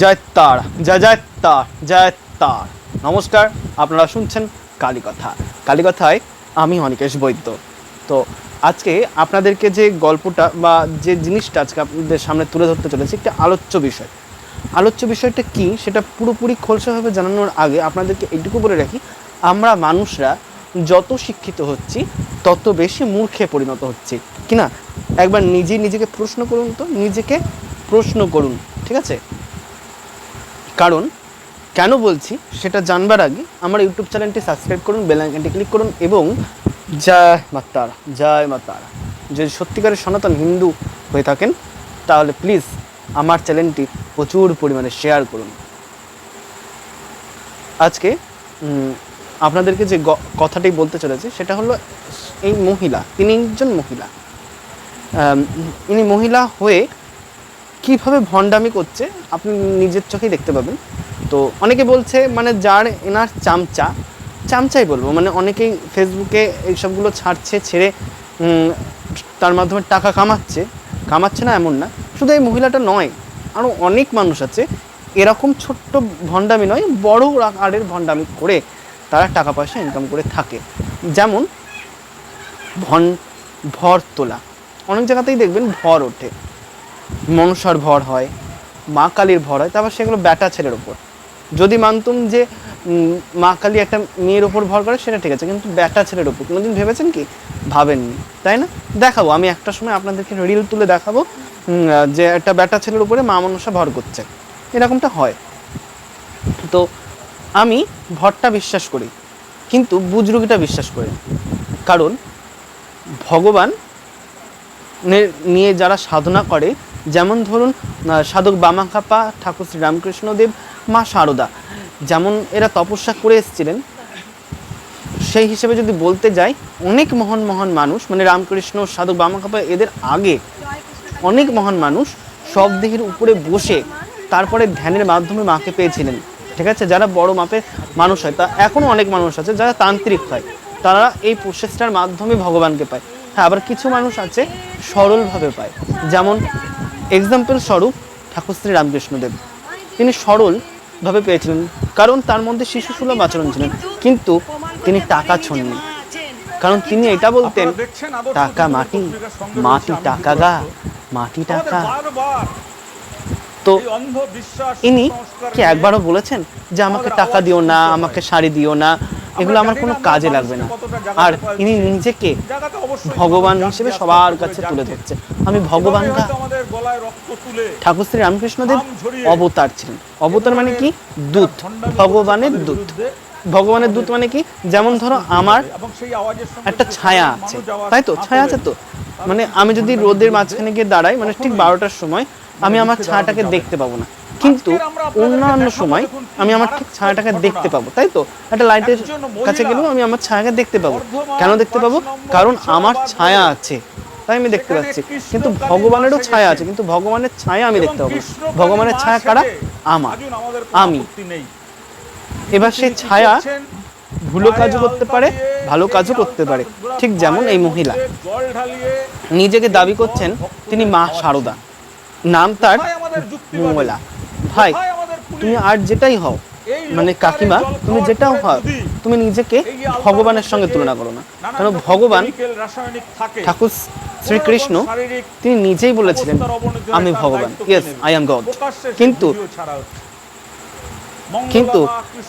জয় তার জয় জয় তার জয় তার নমস্কার, আপনারা শুনছেন কালীকথা। কালীকথায় আমি অনিকেশ বৈদ্য। তো আজকে আপনাদেরকে যে গল্পটা বা যে জিনিসটা আজকে আপনাদের সামনে তুলে ধরতে চলেছি, একটা আলোচ্য বিষয়। আলোচ্য বিষয়টা কি, সেটা পুরোপুরি খোলসাভাবে জানানোর আগে আপনাদেরকে এইটুকু বলে রাখি, আমরা মানুষরা যত শিক্ষিত হচ্ছি, তত বেশি মূর্খে পরিণত হচ্ছি। কি না? একবার নিজে নিজেকে প্রশ্ন করুন তো, নিজেকে প্রশ্ন করুন, ঠিক আছে? কারণ কেন বলছি সেটা জানবার আগে আমার ইউটিউব চ্যানেলটি সাবস্ক্রাইব করুন, বেল আইকনটি ক্লিক করুন এবং জয় মাতারা জয় মাতারা যদি সত্যিকারের সনাতন হিন্দু হয়ে থাকেন, তাহলে প্লিজ আমার চ্যানেলটি প্রচুর পরিমাণে শেয়ার করুন। আজকে আপনাদেরকে যে কথাটি বলতে চলেছি, সেটা হলো এই মহিলা, তিনি একজন মহিলা। ইনি মহিলা হয়ে কীভাবে ভণ্ডামি করছে, আপনি নিজের চোখেই দেখতে পাবেন। তো অনেকে বলছে মানে যার এনার চামচা, চামচাই বলব মানে অনেকেই ফেসবুকে এইসবগুলো ছাড়ছে, ছেড়ে তার মাধ্যমে টাকা কামাচ্ছে। কামাচ্ছে না এমন না, শুধু এই মহিলাটা নয় আরও অনেক মানুষ আছে, এরকম ছোট্ট ভণ্ডামি নয়, বড় আকারের ভণ্ডামি করে তারা টাকা পয়সা ইনকাম করে থাকে। যেমন, ভন, ভর তোলা। অনেক জায়গাতেই দেখবেন ভর ওঠে। মনসার ভর হয়, মা কালীর ভর হয়, তারপর সেগুলো ব্যাটা ছেলের ওপর যদি মানতুম যে মা কালী একটা মেয়ের ওপর ভর করে, সেটা ঠিক আছে, কিন্তু ব্যাটা ছেলের ওপর কোনোদিন ভেবেছেন কি? ভাবেননি, তাই না? দেখাবো, আমি একটা সময় আপনাদেরকে রিল তুলে দেখাবো যে একটা ব্যাটা ছেলের উপরে মা মনসা ভর করছে। এরকমটা হয়। তো আমি ভরটা বিশ্বাস করি, কিন্তু বুজরুগিটা বিশ্বাস করি কারণ ভগবান নিয়ে যারা সাধনা করে যেমন ধরুন সাধক বামাখাপা ঠাকুর শ্রী রামকৃষ্ণদেব মা শারদা যেমন এরা তপস্যা করে এসেছিলেন। সেই হিসেবে যদি বলতে যাই, অনেক মহান মহান মানুষ মানে রামকৃষ্ণ, সাধক বামাখাপা এদের আগে অনেক মহান মানুষ সব দেহের উপরে বসে তারপরে ধ্যানের মাধ্যমে মাকে পেয়েছিলেন। ঠিক আছে? যারা বড় মাপের মানুষ হয়, তা এখনও অনেক মানুষ আছে যারা তান্ত্রিক হয়। তারা এই প্রচেষ্টার মাধ্যমে ভগবানকে পায়। হ্যাঁ আবার কিছু মানুষ আছে সরলভাবে পায়। যেমন এক্সাম্পল স্বরূপ ঠাকুর শ্রী রামকৃষ্ণদেব। তিনি সরলভাবে পেয়েছিলেন কারণ তার মধ্যে শিশু সুলভ আচরণ ছিলেন কিন্তু তিনি টাকা ছননি। কারণ তিনি এটা বলতেন টাকা মাটি মাটি টাকা গা মাটি টাকা। তো ইনি কি একবারও বলেছেন যে আমাকে টাকা দিও না আমাকে শাড়ি দিও না? এগুলো আমার কোনো কাজে লাগবে না। আর ইনি নিজেকে ভগবান হিসেবে সবার কাছে তুলে ধরছে। আমি ভগবান এভাবে না হয়তো আমাদের গলায় রক্ত তুলে ঠাকুর শ্রী রামকৃষ্ণদেব অবতার ছিলেন। অবতার মানে কি? দূত। ভগবানের দূত। ভগবানের দূত মানে কি? যেমন ধরো আমার একটা ছায়া আছে। তাই তো? ছায়া আছে তো? মানে আমি যদি রোদের মাঝখানে গিয়ে দাঁড়াই মানে ঠিক বারোটার সময় আমি আমার ছায়াটাকে দেখতে পাবো না। কিন্তু অন্যান্য সময় আমি আমার ঠিক ছায়াটাকে দেখতে পাবো তাই তো? একটা লাইটের কাছে গেলেও আমি আমার ছায়াকে দেখতে পাবো। কেন দেখতে পাবো? কারণ আমার ছায়া আছে তাই আমি দেখতে পাচ্ছি। কিন্তু ভগবানেরও ছায়া আছে কিন্তু ভগবানের ছায়া আমি দেখতে পাবো। ভগবানের ছায়া কারা? আমার। আমি। এবার সেই ছায়া ভুলো কাজও করতে পারে ভালো কাজও করতে পারে। ঠিক যেমন এই মহিলা। নিজেকে দাবি করছেন তিনি মা শারদা নাম তার মঙ্গলা। ভাই? তুমি আর যেটাই হও মানে কাকিমা তুমি যেটাও হও তুমি নিজেকে ভগবানের সঙ্গে তুলনা করো না। কারণ ভগবান ঠাকুর শ্রীকৃষ্ণ তিনি নিজেই বলেছিলেন আমি ভগবান। ইয়েস আই এম গড কিন্তু কিন্তু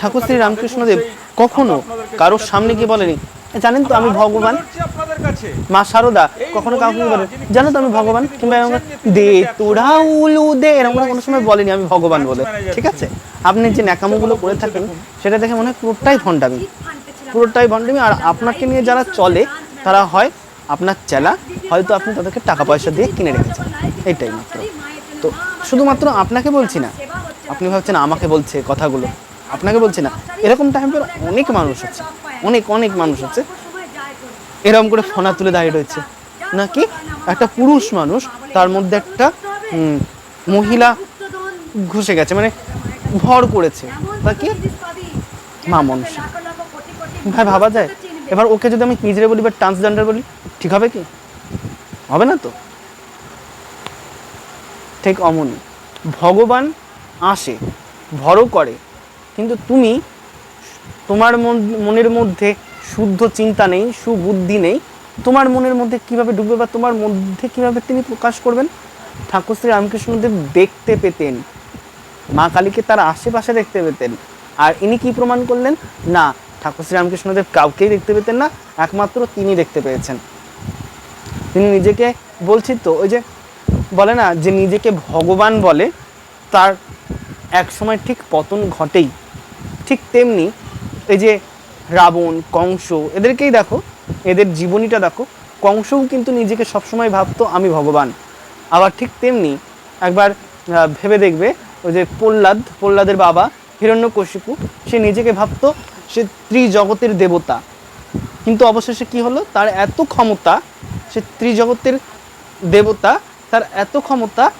ঠাকুর শ্রী রামকৃষ্ণদেব কখনো কারোর সামনে গিয়ে বলেনি জানেন তো আমি ভগবান। মা এই কখনো কাউকে যিনি জানো তো আমি ভগবান? কিংবা দে তোরা উলু দে এরকম কোনো সময় বলেনি আমি ভগবান বলে। ঠিক আছে? আপনি যে ন্যাকামোগুলো করে থাকেন সেটা দেখে মনে হয় পুরোটাই ভণ্ডামি। পুরোটাই ভণ্ডামি আর আপনাকে নিয়ে যারা চলে তারা হয় আপনার চেলা হয়তো আপনি তাদেরকে টাকা পয়সা দিয়ে কিনে রেখেছেন। এইটাই মাত্র। তো শুধুমাত্র আপনাকে বলছি না আপনি ভাবছেন আমাকে বলছে কথাগুলো। আপনাকে বলছি না। এরকম টাইপের অনেক মানুষ আছে। অনেক অনেক মানুষ আছে। এরকম করে ফোনা তুলে দাঁড়িয়ে রয়েছে। নাকি? একটা পুরুষ মানুষ, তার মধ্যে একটা মহিলা ঘুষে গেছে মানে ভর করেছে। তা কি? মা মনসা ভাই, ভাবা যায়? এবার ওকে যদি আমি নিজেরে বলি বা ট্রান্সজেন্ডার বলি, ঠিক হবে কি? হবে না তো? ঠিক অমনি। ভগবান আসে, ভরও করে, কিন্তু তুমি তোমার মন- মনের মধ্যে শুদ্ধ চিন্তা নেই, সুবুদ্ধি নেই, তোমার মনের মধ্যে কীভাবে ঢুকবে বা তোমার মধ্যে কীভাবে তিনি প্রকাশ করবেন? ঠাকুর শ্রী রামকৃষ্ণদেব দেখতে পেতেন। মা কালীকে তার আশেপাশে দেখতে পেতেন। আর ইনি কি প্রমাণ করলেন? না ঠাকুর শ্রী রামকৃষ্ণদেব কাউকেই দেখতে পেতেন না, একমাত্র তিনি দেখতে পেয়েছেন। তিনি নিজেকে বলছি তো, ওই যে বলে না, যে নিজেকে ভগবান বলে, তার এক সময় ঠিক পতন ঘটেই। ঠিক তেমনি এই যে রাবণ, কংস, এদেরকেই দেখো, এদের জীবনীটা দেখো। কংসও কিন্তু নিজেকে সবসময় ভাবতো, আমি ভগবান। আবার ঠিক তেমনি একবার ভেবে দেখবে, ওই যে প্রহ্লাদ, প্রহ্লাদের বাবা, হিরণ্যকশিপু, সে নিজেকে ভাবতো, সে ত্রিজগতের দেবতা। কিন্তু অবশেষে কি হলো? তার এত ক্ষমতা, সে ত্রিজগতের দেবতা, তার এত ক্ষমতা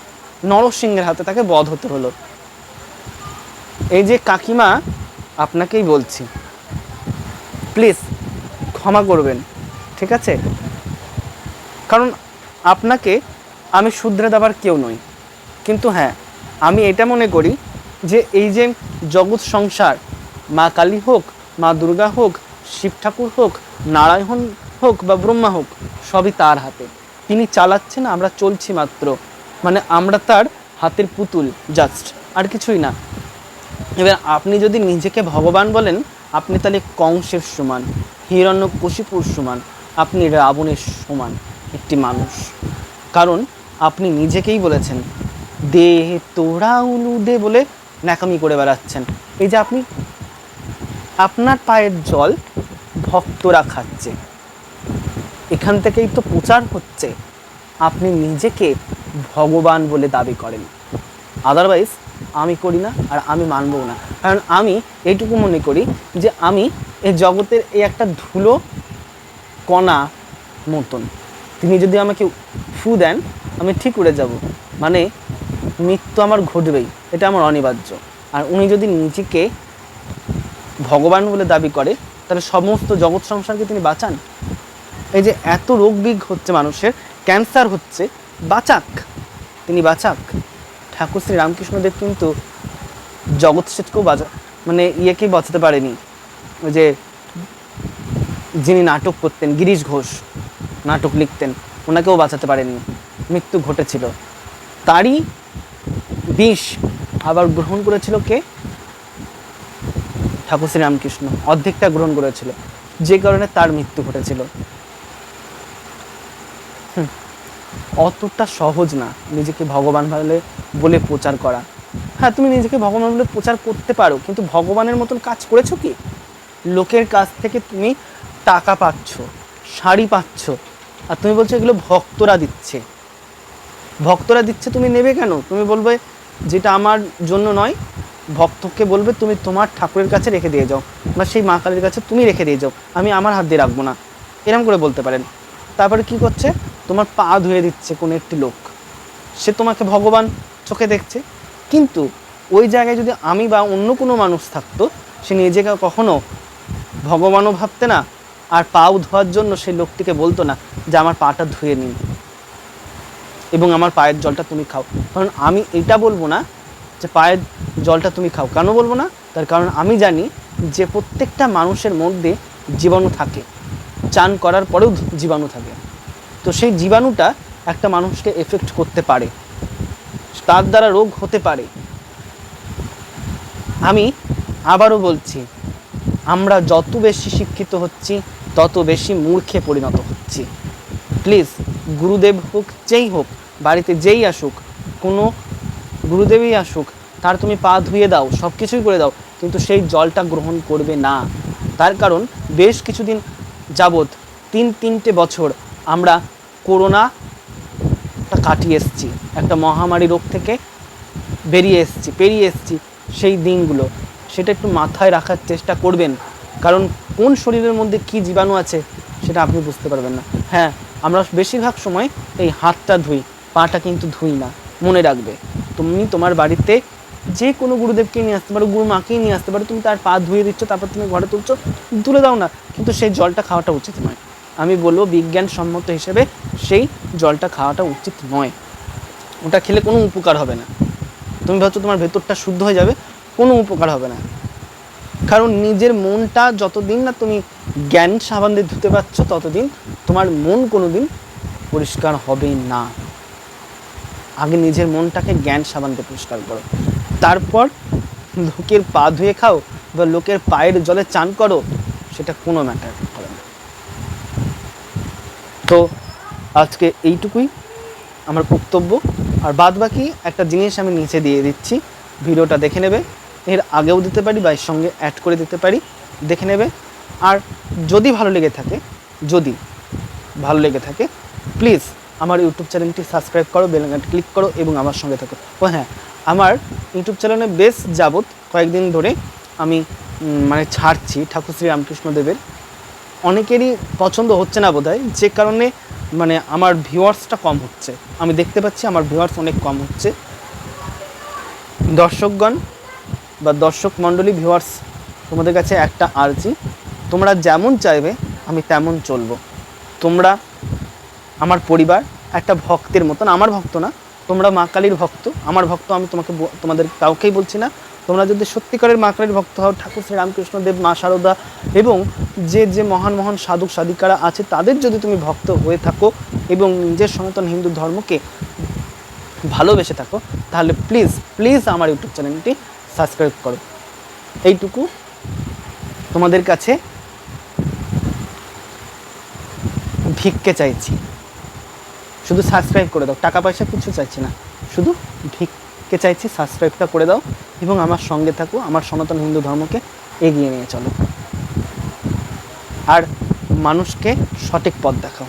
নরসিংহের হাতে তাকে বধ হতে হলো। এই যে কাকিমা আপনাকেই বলছি। প্লিজ, ক্ষমা করবেন, ঠিক আছে? কারণ আপনাকে আমি শুধরে দেওয়ার কেউ নই। কিন্তু হ্যাঁ আমি এটা মনে করি যে এই যে জগৎ সংসার, মা কালী হোক, মা দুর্গা হোক, শিব ঠাকুর হোক, নারায়ণ হোক বা ব্রহ্মা হোক, সবই তার হাতে। তিনি চালাচ্ছেন, আমরা চলছি মাত্র। মানে আমরা তার হাতের পুতুল জাস্ট আর কিছুই না। এবার আপনি যদি নিজেকে ভগবান বলেন, আপনি তাহলে কংসের সমান হিরণ্য হিরণ্যকশিপুর সমান, আপনি রাবণের সমান একটি মানুষ। কারণ আপনি নিজেকেই বলেছেন, দে তোরা উলু দে বলে ন্যাকামি করে বেড়াচ্ছেন। এই যে আপনি, আপনার পায়ের জল ভক্তরা খাচ্ছে। এখান থেকেই তো প্রচার হচ্ছে। আপনি নিজেকে ভগবান বলে দাবি করেন। আদারওয়াইজ আমি করি না আর আমি মানবও না। কারণ আমি এইটুকু মনে করি যে আমি এই জগতের এই একটা ধুলো কণা মতন। তিনি যদি আমাকে ফু দেন, আমি ঠিক উড়ে যাব। মানে মৃত্যু আমার ঘটবেই, এটা আমার অনিবার্য। আর উনি যদি নিজেকে ভগবান বলে দাবি করে, তাহলে সমস্ত জগৎ সংসারকে তিনি বাঁচান? এই যে এত রোগ বিগ হচ্ছে মানুষের, ক্যান্সার হচ্ছে, বাঁচাক। তিনি বাঁচাক। ঠাকুর শ্রী রামকৃষ্ণদেব কিন্তু জগৎ শেঠকেও বাঁচা মানে ইয়েকেই বাঁচাতে পারেনি। ওই যে যিনি নাটক করতেন, গিরিশ ঘোষ নাটক লিখতেন, ওনাকেও বাঁচাতে পারেননি মৃত্যু ঘটেছিল। তারই বিষ আবার গ্রহণ করেছিল কে? ঠাকুর শ্রী রামকৃষ্ণ। অর্ধেকটা গ্রহণ করেছিল। যে কারণে তার মৃত্যু ঘটেছিল। অতটা সহজ না নিজেকে ভগবান বলে বলে প্রচার করা। হ্যাঁ তুমি নিজেকে ভগবান বলে প্রচার করতে পারো, কিন্তু ভগবানের মতন কাজ করেছ কি? লোকের কাছ থেকে তুমি টাকা পাচ্ছ, শাড়ি পাচ্ছ, আর তুমি বলছো এগুলো ভক্তরা দিচ্ছে। ভক্তরা দিচ্ছে তুমি নেবে কেন? তুমি বলবে, যেটা আমার জন্য নয়, ভক্তকে বলবে তুমি তোমার ঠাকুরের কাছে রেখে দিয়ে যাও, বা সেই মা কালীর কাছে তুমি রেখে দিয়ে যাও, আমি আমার হাত দিয়ে রাখব না। এরম করে বলতে পারেন। তারপরে কি করছে? তোমার পা ধুয়ে দিচ্ছে কোনো একটি লোক। সে তোমাকে ভগবান চোখে দেখছে। কিন্তু ওই জায়গায় যদি আমি বা অন্য কোনো মানুষ থাকতো, সে নিজেকে কখনো ভগবানও ভাবতে না, আর পাও ধোয়ার জন্য সেই লোকটিকে বলতো না যে আমার পাটা ধুয়ে নিন এবং আমার পায়ের জলটা তুমি খাও। কারণ আমি এটা বলব না যে পায়ের জলটা তুমি খাও। কেন বলব না? তার কারণ আমি জানি যে প্রত্যেকটা মানুষের মধ্যে জীবাণু থাকে। চান করার পরেও জীবাণু থাকে। তো সেই জীবাণুটা একটা মানুষকে এফেক্ট করতে পারে। তার দ্বারা রোগ হতে পারে। আমি আবারও বলছি, আমরা যত বেশি শিক্ষিত হচ্ছি, তত বেশি মূর্খে পরিণত হচ্ছি। প্লিজ, গুরুদেব হোক, যেই হোক, বাড়িতে যেই আসুক, কোনো গুরুদেবই আসুক, তার তুমি পা ধুয়ে দাও সব কিছুই করে দাও, কিন্তু সেই জলটা গ্রহণ করবে না। তার কারণ, বেশ কিছুদিন যাবৎ তিন তিনটে বছর আমরা করোনাটা কাটিয়ে এসেছি। একটা মহামারী রোগ থেকে বেরিয়ে এসেছি, পেরিয়ে এসেছি সেই দিনগুলো। সেটা একটু মাথায় রাখার চেষ্টা করবেন। কারণ কোন শরীরের মধ্যে কি জীবাণু আছে সেটা আপনি বুঝতে পারবেন না। হ্যাঁ আমরা বেশিরভাগ সময় এই হাতটা ধুই, পাটা কিন্তু ধুই না, মনে রাখবে। তুমি তোমার বাড়িতে যে কোনো গুরুদেবকে নিয়ে আসতে পারো গুরু মাকেই নিয়ে আসতে পারো, তুমি তার পা ধুয়ে দিচ্ছ, তারপর তুমি ঘরে তুলছো, তুলে দাও না। কিন্তু সেই জলটা খাওয়াটা উচিত নয়। আমি বলব বিজ্ঞানসম্মত হিসেবে সেই জলটা খাওয়াটা উচিত নয়। ওটা খেলে কোনো উপকার হবে না। তুমি ভাবছ তোমার ভেতরটা শুদ্ধ হয়ে যাবে, কোনো উপকার হবে না। কারণ নিজের মনটা যতদিন না তুমি জ্ঞান সাবান দিয়ে ধুতে পারছ, ততদিন তোমার মন কোনোদিন পরিষ্কার হবে না। আগে নিজের মনটাকে জ্ঞান সাবান দিয়ে পরিষ্কার করো। তারপর লোকের পা ধুয়ে খাও বা লোকের পায়ের জলে চান করো। সেটা কোনো ম্যাটার করে না। তো আজকে এইটুকুই আমার বক্তব্য। আর বাদ বাকি একটা জিনিস আমি নিচে দিয়ে দিচ্ছি, ভিডিওটা দেখে নেবে। এর আগেও দিতে পারি বা এর সঙ্গে অ্যাড করে দিতে পারি, দেখে নেবে। আর যদি ভালো লেগে থাকে, যদি ভালো লেগে থাকে প্লিজ আমার ইউটিউব চ্যানেলটি সাবস্ক্রাইব করো বেলাঙ্গাটি ক্লিক করো এবং আমার সঙ্গে থাকো। ও হ্যাঁ আমার ইউটিউব চ্যানেলে বেশ যাবত কয়েকদিন ধরে আমি মানে ছাড়ছি ঠাকুর শ্রী রামকৃষ্ণদেবের। অনেকেরই পছন্দ হচ্ছে না বোধহয়, যে কারণে মানে আমার ভিউয়ার্সটা কম হচ্ছে। আমি দেখতে পাচ্ছি আমার ভিউয়ার্স অনেক কম হচ্ছে। দর্শকগণ বা দর্শক মণ্ডলী ভিউয়ার্স তোমাদের কাছে একটা আর্জি, তোমরা যেমন চাইবে, আমি তেমন চলবো। তোমরা আমার পরিবার, একটা ভক্তের মতন, আমার ভক্ত না, তোমরা মা কালীর ভক্ত, আমার ভক্ত আমি তোমাকে তোমাদের কাউকেই বলছি না। তোমরা যদি সত্যিকারের মা কালীর ভক্ত হও, ঠাকুর শ্রী রামকৃষ্ণ দেব, মা শারদা এবং যে যে মহান মহান সাধক, সাধিকারা আছে, তাদের যদি তুমি ভক্ত হয়ে থাকো এবং নিজের সনাতন হিন্দু ধর্মকে ভালোবেসে থাকো, তাহলে প্লিজ প্লিজ আমার ইউটিউব চ্যানেলটি সাবস্ক্রাইব করো। এইটুকু তোমাদের কাছে ভিক্ষে চাইছি। শুধু সাবস্ক্রাইব করে দাও, টাকা পয়সা কিছু চাইছি না, শুধু ভিক্ষে। চাইছি সাবস্ক্রাইবটা করে দাও এবং আমার সঙ্গে থাকো, আমার সনাতন হিন্দু ধর্মকে এগিয়ে নিয়ে চলো। আর মানুষকে সঠিক পথ দেখাও।